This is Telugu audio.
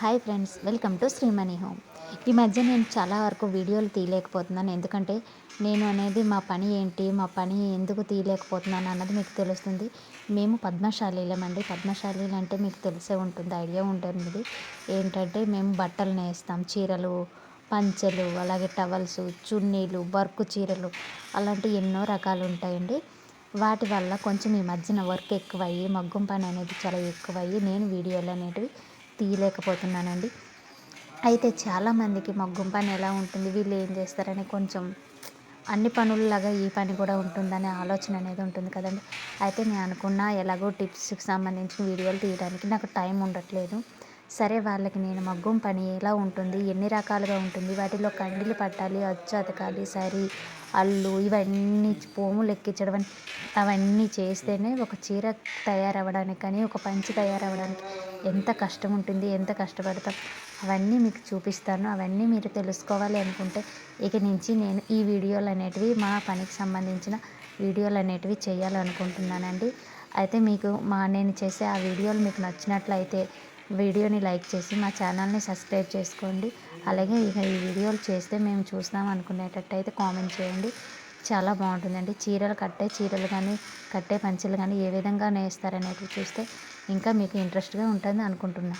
Hi friends welcome to Shrimani home. ఈ మధ్య నేను చాలా వరకు వీడియోలు తీయలేకపోతున్నాను. ఎందుకంటే నేను అనేది మా పని ఏంటి మా పని ఎందుకు తీయలేకపోతున్నాను అన్నది మీకు తెలుస్తుంది. మేము పద్మశాలీలమండి పద్మశాలీలు అంటే మీకు తెలిసే ఉంటుంది ఐడియా ఉంటుంది. ఏంటంటే మేము బట్టలు నేస్తాం చీరలు పంచెలు అలాగే టవల్స్ చున్నీలు వర్క్ చీరలు అలాంటి ఎన్నో రకాలు ఉంటాయండి. వాటి వల్ల కొంచెం ఈ మధ్యన వర్క్ ఎక్కువయ్యి మగ్గం పని అనేది చాలా ఎక్కువయ్యి నేను వీడియోలు అనేటివి తీయలేకపోతున్నానండి. అయితే చాలామందికి మగ్గం పని ఎలా ఉంటుంది వీళ్ళు ఏం చేస్తారని కొంచెం అన్ని పనుల్లాగా ఈ పని కూడా ఉంటుందనే ఆలోచన అనేది ఉంటుంది కదండి. అయితే నేను అనుకున్న ఎలాగో టిప్స్కి సంబంధించిన వీడియోలు తీయడానికి నాకు టైం ఉండట్లేదు. సరే వాళ్ళకి నేను మగ్గం పని ఎలా ఉంటుంది ఎన్ని రకాలుగా ఉంటుంది వాటిలో కండిలు పట్టాలి అచ్చు అతకాలి సరి అల్లు ఇవన్నీ పోములు ఎక్కించడం అవన్నీ చేస్తేనే ఒక చీర తయారవ్వడానికి కానీ ఒక పంచి తయారవ్వడానికి ఎంత కష్టం ఉంటుంది ఎంత కష్టపడతాం అవన్నీ మీకు చూపిస్తాను. అవన్నీ మీరు తెలుసుకోవాలి అనుకుంటే ఇక నుంచి నేను ఈ వీడియోలు అనేటివి మా పనికి సంబంధించిన వీడియోలు అనేటివి చేయాలనుకుంటున్నానండి. అయితే మీకు మా నేను చేసే ఆ వీడియోలు మీకు నచ్చినట్లయితే వీడియోని లైక్ చేసి మా ఛానల్ని సబ్స్క్రైబ్ చేసుకోండి. అలాగే ఇక ఈ వీడియోలు చేస్తే మేము చూస్తాం అనుకునేటట్టయితే కామెంట్ చేయండి. చాలా బాగుంటుందండి. చీరలు కట్టే చీరలు కానీ కట్టే పంచలు కానీ ఏ విధంగా నేస్తారనేటివి చూస్తే ఇంకా మీకు ఇంట్రెస్ట్గా ఉంటుంది అనుకుంటున్నాను